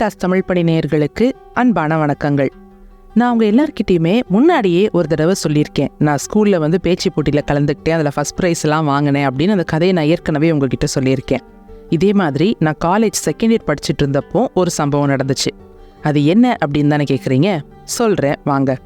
தாஸ் தமிழ் பணி நேயர்களுக்கு அன்பான வணக்கங்கள். நான் உங்கள் எல்லார்கிட்டேயுமே முன்னாடியே ஒரு தடவை சொல்லியிருக்கேன். நான் ஸ்கூலில் வந்து பேச்சு போட்டியில் கலந்துக்கிட்டேன் அதில் ஃபர்ஸ்ட் ப்ரைஸ் எல்லாம் வாங்கினேன் அப்படின்னு அந்த கதையை நான் ஏற்கனவே உங்ககிட்ட சொல்லியிருக்கேன். இதே மாதிரி நான் காலேஜ் செகண்ட் இயர் படிச்சுட்டு இருந்தப்போ ஒரு சம்பவம் நடந்துச்சு. அது என்ன அப்படின்னு தானே கேட்குறீங்க சொல்கிறேன் வாங்க.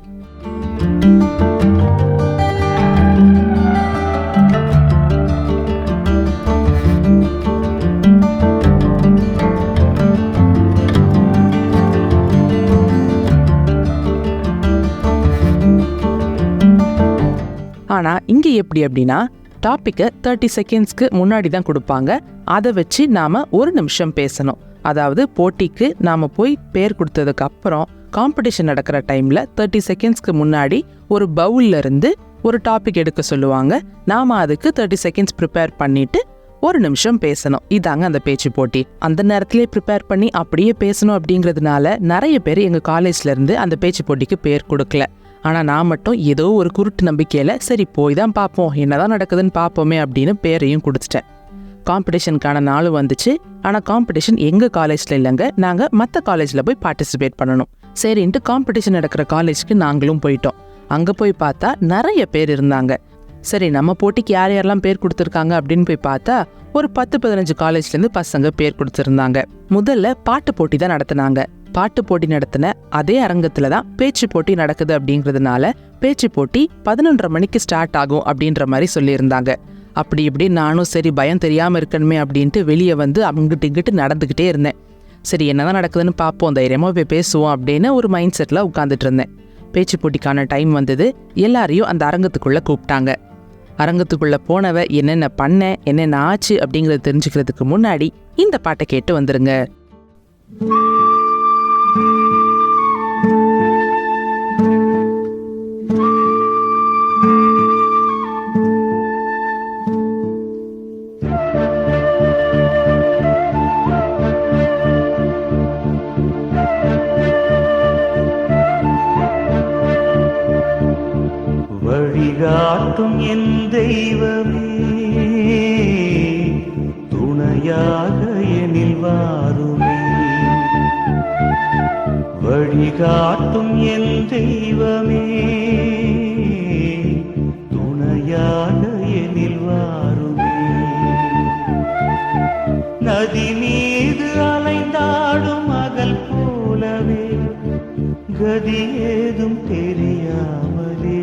ஆனால் இங்கே எப்படி அப்படின்னா டாப்பிக்கை தேர்ட்டி செகண்ட்ஸ்க்கு முன்னாடி தான் கொடுப்பாங்க. அதை வச்சு நாம் ஒரு நிமிஷம் பேசணும். அதாவது போட்டிக்கு நாம் போய் பேர் கொடுத்ததுக்கு அப்புறம் காம்படிஷன் நடக்கிற டைமில் தேர்ட்டி செகண்ட்ஸ்க்கு முன்னாடி ஒரு பவுல்லேருந்து ஒரு டாபிக் எடுக்க சொல்லுவாங்க. நாம் அதுக்கு தேர்ட்டி செகண்ட்ஸ் ப்ரிப்பேர் பண்ணிவிட்டு ஒரு நிமிஷம் பேசணும். இதாங்க அந்த பேச்சு போட்டி. அந்த நேரத்திலே ப்ரிப்பேர் பண்ணி அப்படியே பேசணும் அப்படிங்கிறதுனால நிறைய பேர் எங்கள் காலேஜ்லேருந்து அந்த பேச்சு போட்டிக்கு பேர் கொடுக்கல. ஆனால் நான் மட்டும் ஏதோ ஒரு குருட்டு நம்பிக்கையில் சரி போய் தான் பார்ப்போம் என்னதான் நடக்குதுன்னு பார்ப்போமே அப்படின்னு பேரையும் கொடுத்துட்டேன் காம்படிஷனுக்கான நாளும் வந்துச்சு. ஆனால் காம்படிஷன் எங்கள் காலேஜில் இல்லைங்க. நாங்கள் மற்ற காலேஜில் போய் பார்ட்டிசிபேட் பண்ணணும். சரின்ட்டு காம்படிஷன் நடக்கிற காலேஜ்க்கு நாங்களும் போயிட்டோம். அங்கே போய் பார்த்தா நிறைய பேர் இருந்தாங்க. சரி நம்ம போட்டிக்கு யார் யாரெல்லாம் பேர் கொடுத்துருக்காங்க? அப்படின்னு போய் பார்த்தா ஒரு பத்து பதினஞ்சு காலேஜ்லேருந்து பசங்க பேர் கொடுத்துருந்தாங்க. முதல்ல பாட்டு போட்டி தான் நடத்துனாங்க. பாட்டு போட்டி நடத்தின அதே அரங்கத்துல தான் பேச்சு போட்டி நடக்குது அப்படிங்கிறதுனால பேச்சு போட்டி பதினொன்றரை மணிக்கு ஸ்டார்ட் ஆகும் அப்படின்ற மாதிரி சொல்லியிருந்தாங்க. அப்படி இப்படி நானும் சரி பயம் தெரியாமல் இருக்கணுமே அப்படின்ட்டு வெளியே வந்து அங்கிட்டு இங்கிட்டு நடந்துக்கிட்டே இருந்தேன். சரி என்னதான் நடக்குதுன்னு பார்ப்போம் தைரியமாக போய் பேசுவோம் அப்படின்னு ஒரு மைண்ட் செட்டில் உட்காந்துட்டு இருந்தேன். பேச்சு போட்டிக்கான டைம் வந்தது எல்லாரையும் அந்த அரங்கத்துக்குள்ளே கூப்பிட்டாங்க. அரங்கத்துக்குள்ளே போனவ என்னென்ன பண்ண என்னென்ன ஆச்சு அப்படிங்கிறத தெரிஞ்சுக்கிறதுக்கு முன்னாடி இந்த பாட்டை கேட்டு வந்துருங்க. கதி ஏதும் தெரியாமலே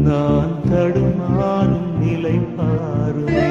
நான் தடுமாறும் நிலை பாருமே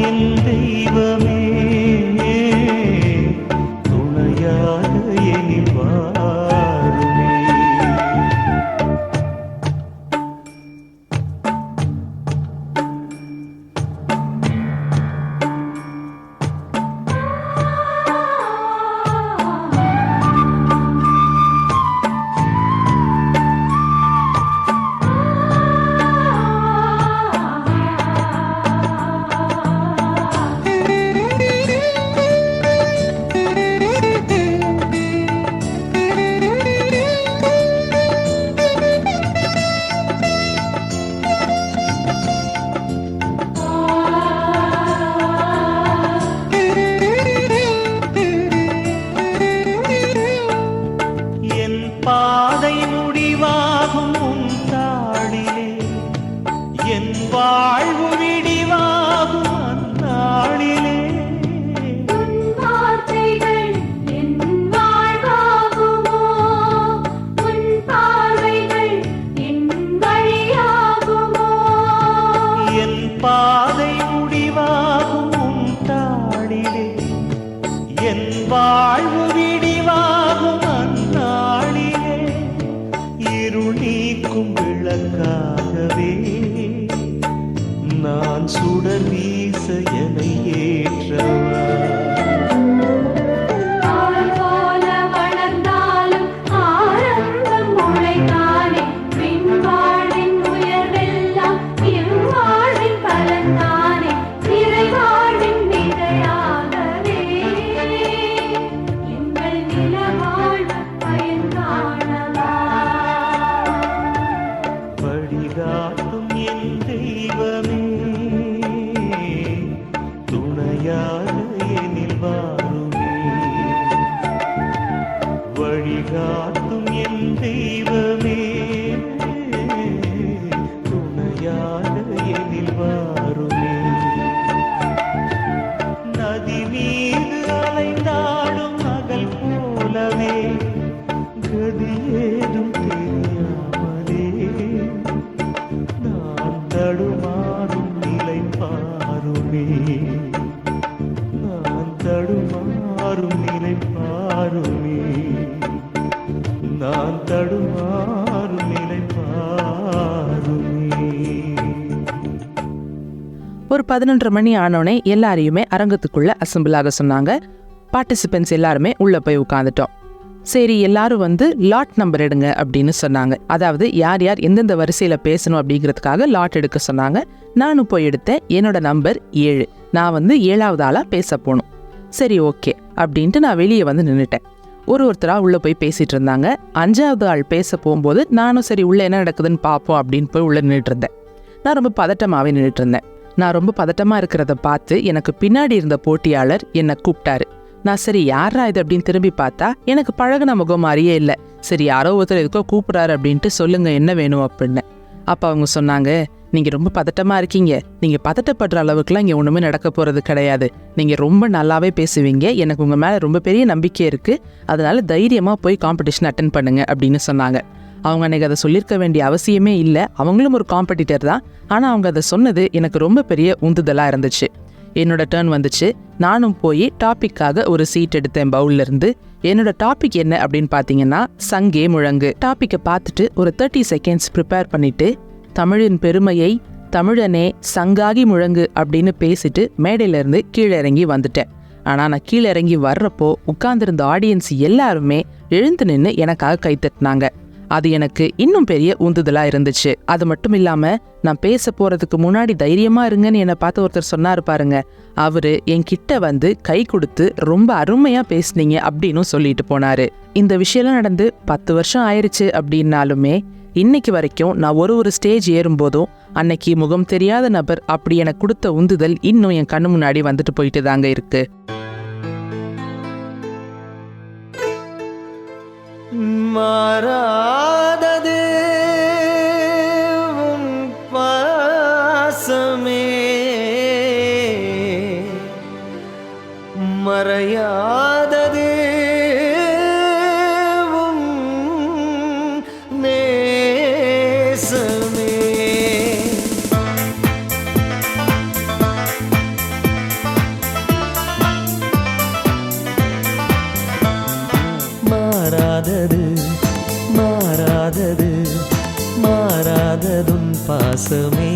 என் தெய்வமே. ஒரு பதினொன்று மணி ஆனோடனே எல்லாரையுமே அரங்கத்துக்குள்ள அசம்பிளாக சொன்னாங்க. பார்ட்டிசிபென்ட்ஸ் எல்லாருமே உள்ள போய் உட்காந்துட்டோம் சரி எல்லாரும் வந்து லாட் நம்பர் எடுங்க அப்படின்னு சொன்னாங்க. அதாவது யார் யார் எந்தெந்த வரிசையில பேசணும் அப்படிங்கிறதுக்காக லாட் எடுக்க சொன்னாங்க. நானும் போய் எடுத்தேன். என்னோட நம்பர் ஏழு. நான் வந்து ஏழாவது ஆளா பேச போகணும் சரி ஓகே அப்படின்ட்டு நான் வெளியே வந்து நின்றுட்டேன் ஒரு ஒருத்தரா உள்ள போய் பேசிட்டு இருந்தாங்க. அஞ்சாவது ஆள் பேச போகும்போது நானும் சரி உள்ள என்ன நடக்குதுன்னு பார்ப்போம் அப்படின்னு போய் உள்ள நின்றுட்டு இருந்தேன். நான் ரொம்ப பதட்டமாகவே நின்றுட்டு இருந்தேன். நான் ரொம்ப பதட்டமாக இருக்கிறத பார்த்து எனக்கு பின்னாடி இருந்த போட்டியாளர் என்னை கூப்பிட்டாரு. நான் சரி யாரா இது? அப்படின்னு திரும்பி பார்த்தா எனக்கு பழகுன முகம் மாதிரியே இல்லை. சரி யாரோ ஒருத்தர் எதுக்கோ கூப்பிட்றாரு அப்படின்ட்டு சொல்லுங்க என்ன வேணும் அப்படின்னு. அப்போ அவங்க சொன்னாங்க நீங்கள் ரொம்ப பதட்டமாக இருக்கீங்க. நீங்கள் பதட்டப்படுற அளவுக்குலாம் இங்கே ஒன்றுமே நடக்க போகிறது கிடையாது. நீங்கள் ரொம்ப நல்லாவே பேசுவீங்க. எனக்கு உங்கள் மேலே ரொம்ப பெரிய நம்பிக்கை இருக்குது அதனால் தைரியமாக போய் காம்படிஷன் அட்டன் பண்ணுங்க அப்படின்னு சொன்னாங்க. அவங்க அன்னைக்கு அதை சொல்லியிருக்க வேண்டிய அவசியமே இல்லை. அவங்களும் ஒரு காம்படிட்டர் தான். ஆனால் அவங்க அதை சொன்னது எனக்கு ரொம்ப பெரிய உந்துதலாக இருந்துச்சு. என்னோட டேர்ன் வந்துச்சு. நானும் போய் டாப்பிக்காக ஒரு சீட் எடுத்தேன் பவுல்லேருந்து என்னோட டாபிக் என்ன அப்படின்னு பார்த்தீங்கன்னா சங்கே முழங்கு. டாப்பிக்கை பார்த்துட்டு ஒரு தேர்ட்டி செகண்ட்ஸ் ப்ரிப்பேர் பண்ணிட்டு தமிழின் பெருமையை தமிழனே சங்காகி முழங்கு அப்படின்னு பேசிட்டு மேடையிலேருந்து கீழே இறங்கி வந்துட்டேன். ஆனால் நான் கீழே இறங்கி வர்றப்போ உட்கார்ந்துருந்த ஆடியன்ஸ் எல்லாருமே எழுந்து நின்று எனக்காக கைத்தட்டினாங்க அது எனக்கு இன்னும் பெரிய உந்துதலா இருந்துச்சு. அது மட்டும் இல்லாம நான் பேச போறதுக்கு முன்னாடி தைரியமா இருங்கன்னு என்னை பார்த்து ஒருத்தர் சொன்னாரு பாருங்க. அவரு என்கிட்ட வந்து கை கொடுத்து ரொம்ப அருமையா பேசுனீங்க அப்படின்னு சொல்லிட்டு போனாரு. இந்த விஷயம்லாம் நடந்து பத்து வருஷம் ஆயிருச்சு அப்படின்னாலுமே இன்னைக்கு வரைக்கும் நான் ஒரு ஒரு ஸ்டேஜ் ஏறும்போதும் அன்னைக்கு முகம் தெரியாத நபர் அப்படி எனக்கு கொடுத்த உந்துதல் இன்னும் என் கண்ணு முன்னாடி வந்துட்டு போயிட்டு தாங்க இருக்கு. மாறா மறையாதது நேசமே. மாறாதது மாறாதது மாறாததுன் பாசமே.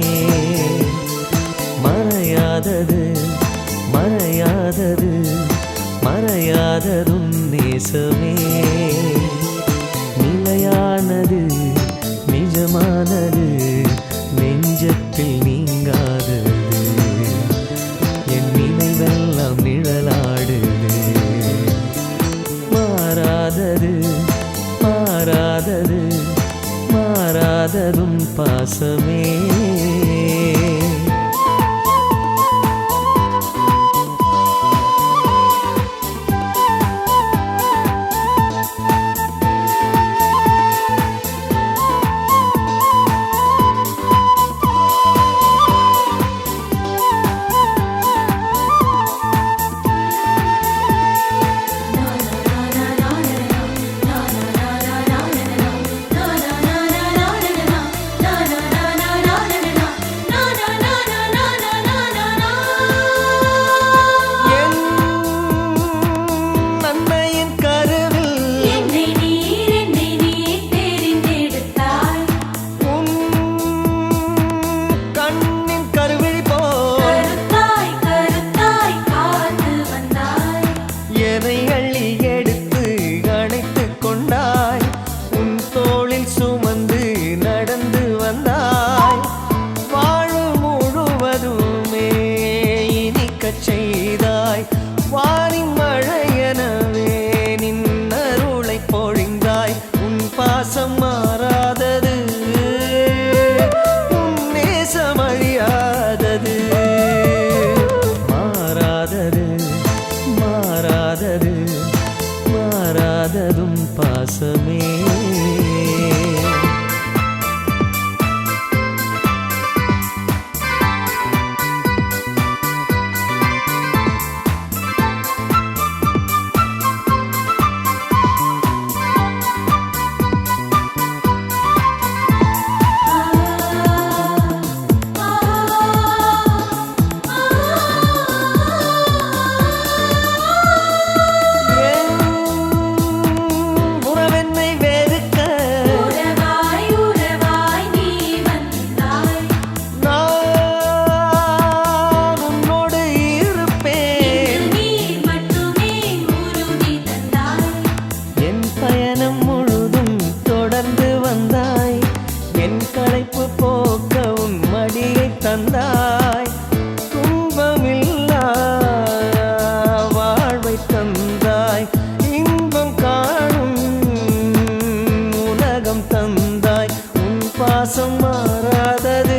நேசமே நிலையானது நிஜமானது நெஞ்சத்தில் நீங்காதது. என் நினைவெல்லாம் நிழலாடுது. மாறாதது மாறாதது மாறாததும் பாசமே. பாசம் பாசம் தந்தாய் உன் பாசம் மாறாதது.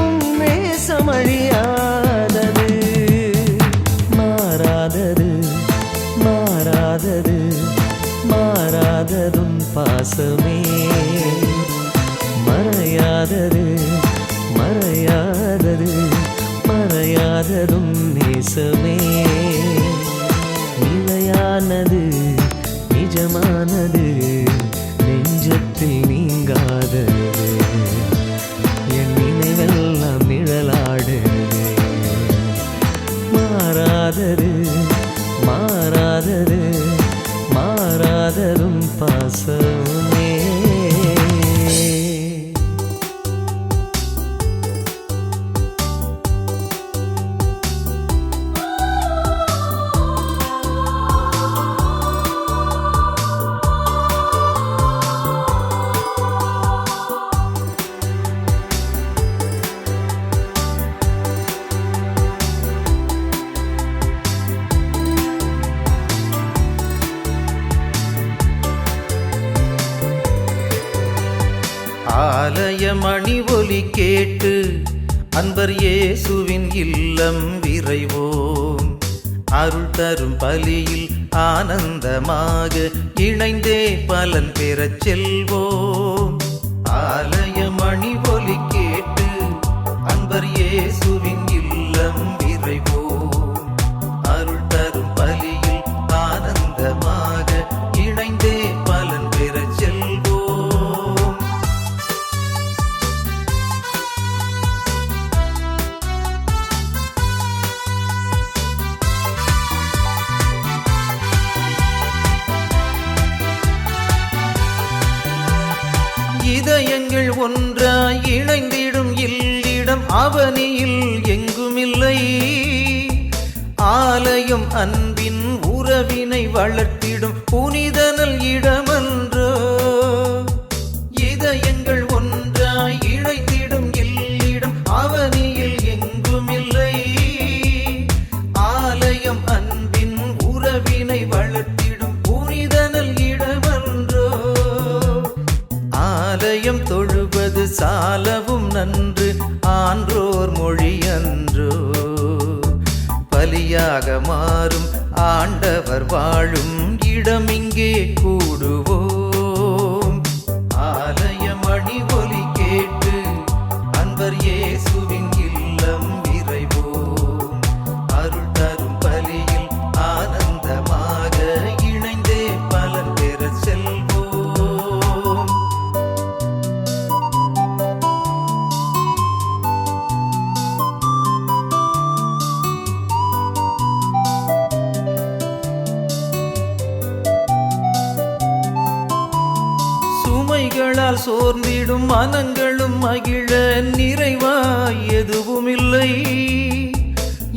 உன் நேசம் அழியாதது மாறாதது மாறாதது மாறாததும் பாசமே. மறையாதது மறையாதது மறையாததும் நேசமே. நிலையானது நிஜமானது மாறாதது ஆலய மணி ஒலி கேட்டு அன்பர் இயேசுவின் இல்லம் விரைவோம். அருள் தரும் பலியில் ஆனந்தமாக இணைந்தே பலன் பெறச் செல்வோம். ஆலய மணி ஒன்றாய் இணைந்திடும் இல்லிடம் அவனியில் எங்குமில்லை. ஆலயம் அன்பின் உறவினை வளர்த்திடும் புனிதனல் இடமன்றோ. இதயங்கள் ஒன்றாய் இழைத்திடும் இல்லிடம் அவனியில் எங்குமில்லை. ஆலயம் அன்பின் உறவினை வளர்த்திடும் புனிதனல் இடமன்றோ. ஆலயம் தொழுவது சாலவும் நன்று ஆன்றோர் மொழியன்றோ. பலியாக மாறும் ஆண்டவர் வாழும் இடமிங்கே கூடுவோம் சோர்ந்திடும் மனங்களும் மகிழ நிறைவாய் எதுவுமில்லை.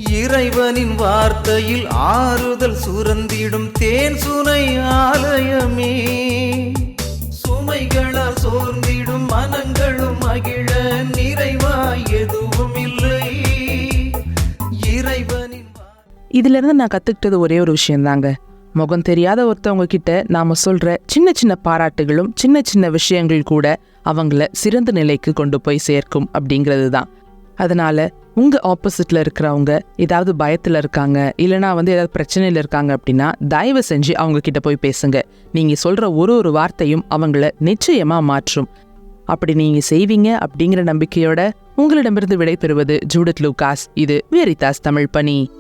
இறைவனின் வார்த்தையில் ஆறுதல் சுரந்திடும் தேன் சுனை ஆலயமே. சுமைகளால் சோர்ந்திடும் மனங்களும் மகிழ நிறைவாய் எதுவுமில்லை. இறைவனின் இதுல இருந்து நான் கத்துக்கிட்டது ஒரே ஒரு விஷயம்தாங்க. முகம் தெரியாத ஒருத்தவங்க கிட்ட நாம சொல்ற சின்ன சின்ன பாராட்டுகளும் சின்ன சின்ன விஷயங்கள் கூட அவங்கள சிறந்த நிலைக்கு கொண்டு போய் சேர்க்கும் அப்படிங்கிறது தான் அதனால உங்க ஆப்போசிட்ல இருக்கிறவங்க ஏதாவது பயத்துல இருக்காங்க இல்லைனா வந்து ஏதாவது பிரச்சனையில இருக்காங்க அப்படின்னா தயவு செஞ்சு அவங்க கிட்ட போய் பேசுங்க. நீங்க சொல்ற ஒரு ஒரு வார்த்தையும் அவங்கள நிச்சயமா மாற்றும். அப்படி நீங்க செய்வீங்க அப்படிங்கிற நம்பிக்கையோட உங்களிடமிருந்து விடைபெறுவது ஜூடத் லூகாஸ். இது வேரிதாஸ் தமிழ் பணி.